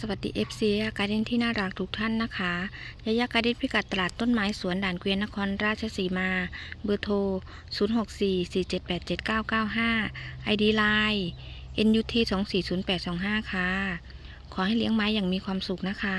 สวัสดี FC การเดนที่น่ารักทุกท่านนะคะยายาการเดนพิกัดตลาดต้นไม้สวนด่านเกวียนนครราชสีมา เบอร์โทร 0644787995 ID Line NUT 240825ค่ะ ขอให้เลี้ยงไม้อย่างมีความสุขนะคะ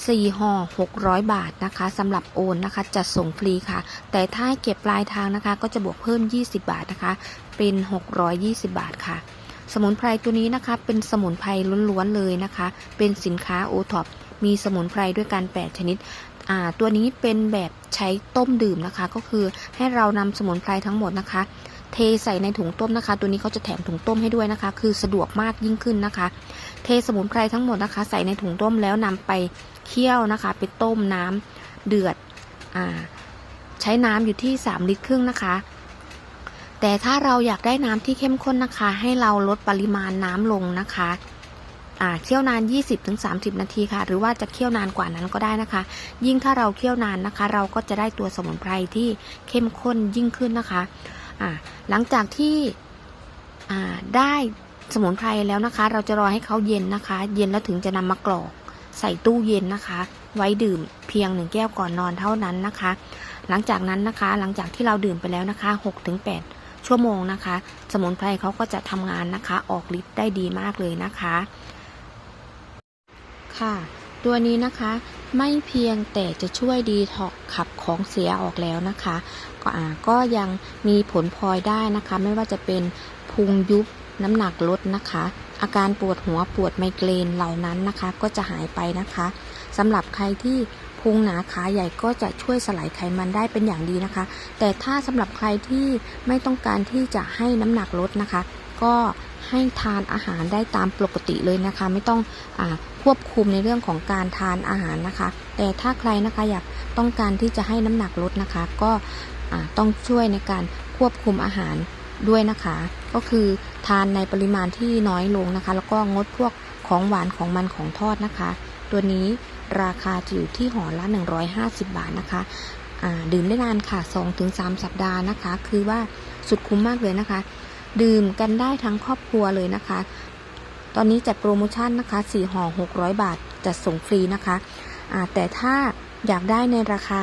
4ห่อ600 บาทนะคะสำหรับโอนนะคะ จัดส่งฟรีค่ะ แต่ถ้าเก็บปลายทางนะคะ ก็จะบวกเพิ่ม 20 บาทนะคะ เป็น 620 บาทค่ะ สมุนไพรตัวนี้นะคะ เป็นสมุนไพรล้วนๆเลยนะคะ เป็นสินค้าโอท็อปมีสมุนไพรด้วยกัน 8 ชนิดอ่าตัวนี้เป็นแบบใช้ต้มดื่มนะคะ ก็คือให้เรานำสมุนไพรทั้งหมดนะคะ เทใส่ในถุงต้มนะคะ ตัวนี้เขาจะแถมถุงต้มให้ด้วยนะคะ คือสะดวกมากยิ่งขึ้นนะคะ เทสมุนไพรทั้งหมดนะคะ ใส่ในถุงต้มแล้วนำไปเคี่ยวนะคะ ไปต้มน้ำเดือดอ่าใช้น้ำอยู่ที่ 3 ลิตรครึ่งนะคะ แต่ถ้าเราอยากได้น้ำที่เข้มข้นนะคะ ให้เราลดปริมาณน้ำลงนะคะอ่าเคี่ยวนาน 20-30 นาทีค่ะ หรือว่าจะเคี่ยวนานกว่านั้นก็ได้นะคะ ยิ่งถ้าเราเคี่ยวนานนะคะ เราก็จะได้ตัวสมุนไพรที่เข้มข้นยิ่งขึ้นนะคะอ่าหลังจากที่ได้ สมุนไพรแล้วนะคะ เราจะรอให้เขาเย็นนะคะ เย็นแล้วถึงจะนำมากรอก ใส่ตู้เย็นนะคะ ไว้ดื่มเพียงหนึ่งแก้วก่อนนอนเท่านั้นนะคะ หลังจากนั้นนะคะ หลังจากที่เราดื่มไปแล้วนะคะ6-8ชั่วโมงนะคะ สมุนไพรเขาก็จะทำงานนะคะ ออกฤทธิ์ได้ดีมากเลยนะคะ ค่ะตัวนี้นะคะไม่เพียงแต่จะช่วยดีท็อกขับของเสียออกแล้วนะคะก็อ่าก็ยังมีผลพลอยได้นะคะ ไม่ว่าจะเป็นพุงยุบ น้ำหนักลดนะคะ อาการปวดหัวปวดไมเกรนเหล่านั้นนะคะ ก็จะหายไปนะคะสำหรับใครที่พุงหนาขาใหญ่ก็จะช่วยสลายไขมันได้เป็นอย่างดีนะคะ แต่ถ้าสำหรับใครที่ไม่ต้องการที่จะให้น้ำหนักลดนะคะ ก็ให้ทานอาหารได้ตามปกติเลยนะคะ ไม่ต้องอควบคุมในเรื่องของการทานอาหารนะคะ แต่ถ้าใครนะคะอยากต้องการที่จะให้น้ำหนักลดนะคะ ก็ต้องช่วยในการควบคุมอาหาร ด้วยนะคะ ก็คือทานในปริมาณที่น้อยลงนะคะ แล้วก็งดพวกของหวานของมันของทอดนะคะ ตัวนี้ราคาจะอยู่ที่ห่อละ 150 บาทนะคะดื่มได้นานค่ะ 2-3 สัปดาห์นะคะ คือว่าสุดคุ้มมากเลยนะคะ ดื่มกันได้ทั้งครอบครัวเลยนะคะ ตอนนี้จัดโปรโมชั่นนะคะ4ห่อ600 บาทจัดส่งฟรีนะคะแต่ถ้าอยากได้ในราคา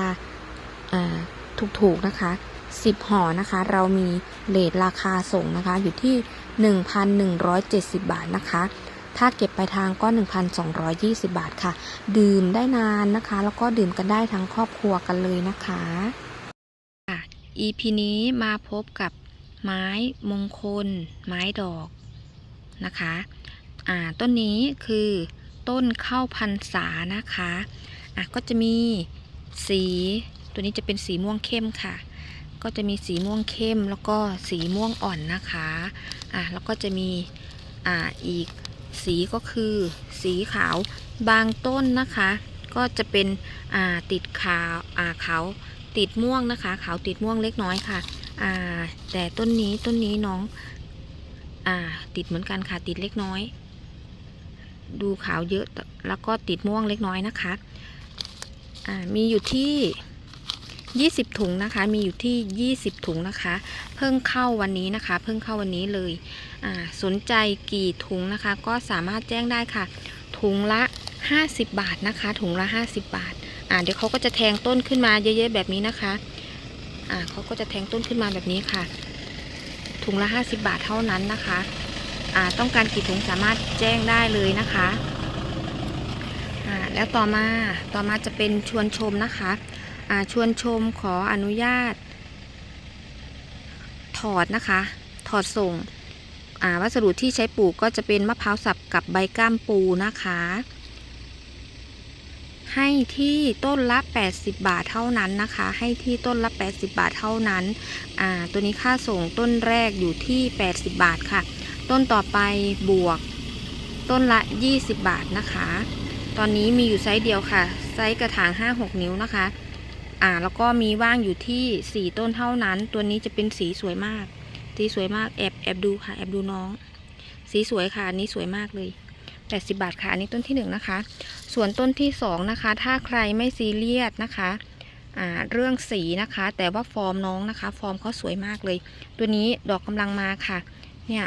ถูกๆนะคะ 10ห่อนะคะ เรามีเลทราคาส่งนะคะ อยู่ที่ 1,170 บาทนะคะ ถ้าเก็บไปลายทางก็ 1,220 บาทค่ะ ดื่มได้นานนะคะ แล้วก็ดื่มกันได้ทั้งครอบครัวกันเลยนะคะ EP นี้มาพบกับไม้มงคล ไม้ดอกนะคะอ่าต้นนี้คือต้นข้าวพันษานะคะอะก็จะมีสีตัวนี้จะเป็นสีม่วงเข้มค่ะ ก็จะมีสีม่วงเข้มแล้วก็สีม่วงอ่อนนะคะอะแล้วก็จะมีอ่าอีกสีก็คือสีขาวบางต้นนะคะ ก็จะเป็นอ่าติดขาวอ่าขาวติดม่วงนะคะขาวติดม่วงเล็กน้อยค่ะอ่าแต่ต้นนี้ต้นนี้น้องอ่าติดเหมือนกันค่ะติดเล็กน้อย ดูขาวเยอะแล้วก็ติดม่วงเล็กน้อยนะคะอ่ามีอยู่ที่ 20 ถุงนะคะ มีอยู่ที่ 20 ถุงนะคะ เพิ่งเข้าวันนี้นะคะ เพิ่งเข้าวันนี้เลยสนใจกี่ถุงนะคะ ก็สามารถแจ้งได้ค่ะ ถุงละ 50 บาทนะคะ ถุงละ 50 บาทอ่าเดี๋ยวเขาก็จะแทงต้นขึ้นมาเยอะๆแบบนี้นะคะอ่าเขาก็จะแทงต้นขึ้นมาแบบนี้ค่ะ ถุงละ 50 บาทเท่านั้นนะคะอ่าต้องการกี่ถุงสามารถแจ้งได้เลยนะคะอ่าแล้วต่อมาต่อมาจะเป็นชวนชมนะคะ ชวนชมขออนุญาต ถอดนะคะ ถอดส่งวัสดุที่ใช้ปลูกก็จะเป็นมะพร้าวสับกับใบก้ามปูนะคะ ให้ที่ต้นละ 80 บาทเท่านั้นนะคะ ให้ที่ต้นละ 80 บาทเท่านั้น ตัวนี้ค่าส่งต้นแรกอยู่ที่ 80 บาทค่ะ ต้นต่อไปบวก ต้นละ 20 บาทนะคะ ตอนนี้มีอยู่ไซส์เดียวค่ะ ไซส์กระถาง 5-6 นิ้วนะคะ อ่าแล้วก็มีว่างอยู่ที่4ต้นเท่านั้น ตัวนี้จะเป็นสีสวยมาก สีสวยมากแอบแอบดูค่ะแอบดูน้อง สีสวยค่ะอันนี้สวยมากเลย80บาทค่ะอันนี้ต้นที่1นะคะ ส่วนต้นที่2นะคะ ถ้าใครไม่ซีเรียสนะคะอ่าเรื่องสีนะคะ แต่ว่าฟอร์มน้องนะคะ ฟอร์มเขาสวยมากเลย ตัวนี้ดอกกำลังมาค่ะ เนี่ย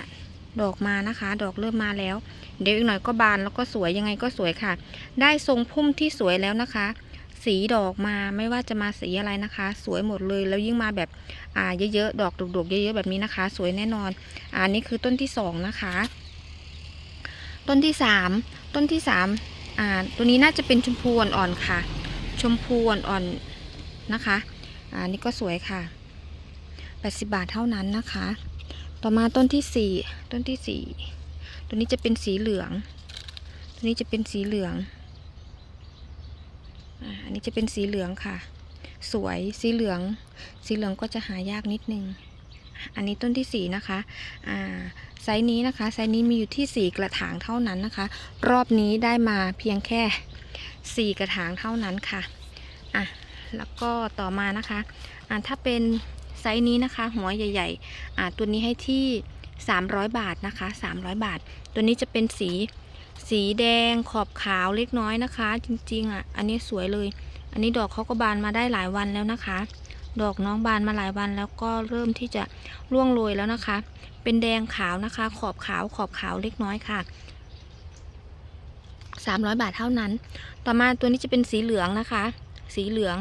ดอกมานะคะ ดอกเริ่มมาแล้ว เดี๋ยวอีกหน่อยก็บานแล้วก็สวยยังไงก็สวยค่ะ ได้ทรงพุ่มที่สวยแล้วนะคะ สีดอกมาไม่ว่าจะมาสีอะไรนะคะ สวยหมดเลยแล้วยิ่งมาแบบอ่าเยอะๆดอกดกๆเยอะๆแบบนี้นะคะ สวยแน่นอนอ่านี่คือต้นที่สองนะคะ ต้นที่สามต้นที่สามอ่าตัวนี้น่าจะเป็นชมพูอ่อนๆค่ะ ชมพูอ่อนๆนะคะอ่านี่ก็สวยค่ะ80บาทเท่านั้นนะคะ ต่อมาต้นที่สี่ต้นที่สี่ตัวนี้จะเป็นสีเหลือง ตัวนี้จะเป็นสีเหลือง อันนี้จะเป็นสีเหลืองค่ะ สวยสีเหลือง สีเหลืองก็จะหายากนิดนึง อันนี้ต้นที่สี่นะคะ อ่าไซส์นี้นะคะ ไซส์นี้มีอยู่ที่สี่กระถางเท่านั้นนะคะ รอบนี้ได้มาเพียงแค่สี่กระถางเท่านั้นค่ะ อะ แล้วก็ต่อมานะคะ อ่าถ้าเป็นไซส์นี้นะคะ หัวใหญ่ ๆ อ่าตัวนี้ให้ที่ 300 บาทนะคะ 300 บาท ตัวนี้จะเป็นสี สีแดงขอบขาวเล็กน้อยนะคะ จริงๆอะ อันนี้สวยเลย อันนี้ดอกเขาก็บานมาได้หลายวันแล้วนะคะ ดอกน้องบานมาหลายวันแล้วก็เริ่มที่จะร่วงโรยแล้วนะคะ เป็นแดงขาวนะคะ ขอบขาวขอบขาวเล็กน้อยค่ะ300 บาทเท่านั้น ต่อมาตัวนี้จะเป็นสีเหลืองนะคะ สีเหลือง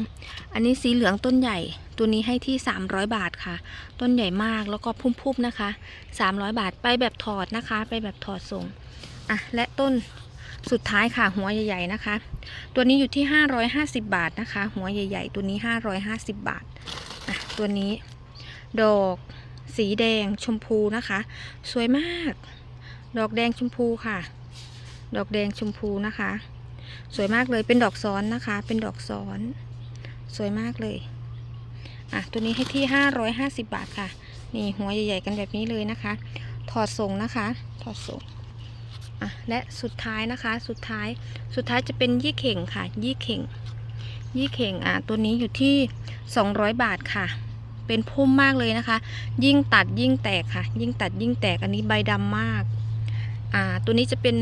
อันนี้สีเหลืองต้นใหญ่ ตัวนี้ให้ที่ 300 บาทค่ะ ต้นใหญ่มากแล้วก็พุ่มๆนะคะ 300 บาทไปแบบถอดนะคะ ไปแบบถอดส่ง อะและต้นสุดท้ายค่ะหัวใหญ่ๆนะคะ ตัวนี้อยู่ที่ 550 บาทนะคะ หัวใหญ่ ๆ ตัวนี้ 550 บาทอะตัวนี้ ดอกสีแดงชมพูนะคะ สวยมาก ดอกแดงชมพูค่ะ ดอกแดงชมพูนะคะ สวยมากเลยเป็นดอกซ้อนนะคะ เป็นดอกซ้อน สวยมากเลยอะตัวนี้ให้ที่ 550 บาทค่ะ นี่หัวใหญ่ๆกันแบบนี้เลยนะคะ ถอดส่งนะคะ ถอดส่ง อะและสุดท้ายนะคะสุดท้ายสุดท้ายจะเป็นยี่เข่งค่ะ ยี่เข่ง ยี่เข่งอะตัวนี้อยู่ที่ 200 บาทค่ะ เป็นพุ่มมากเลยนะคะ ยิ่งตัดยิ่งแตกค่ะ ยิ่งตัดยิ่งแตกอันนี้ใบดำมากอ่าตัวนี้จะเป็น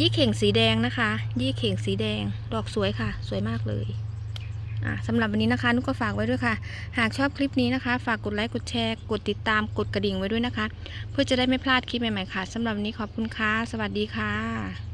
ยี่เข่งสีแดงนะคะ ยี่เข่งสีแดงดอกสวยค่ะ สวยมากเลย สำหรับวันนี้นะคะ นุกก็ฝากไว้ด้วยค่ะ หากชอบคลิปนี้นะคะ ฝากกดไลค์ กดแชร์ กดติดตาม กดกระดิ่งไว้ด้วยนะคะ เพื่อจะได้ไม่พลาดคลิปใหม่ๆค่ะสำหรับวันนี้ขอบคุณค่ะ สวัสดีค่ะ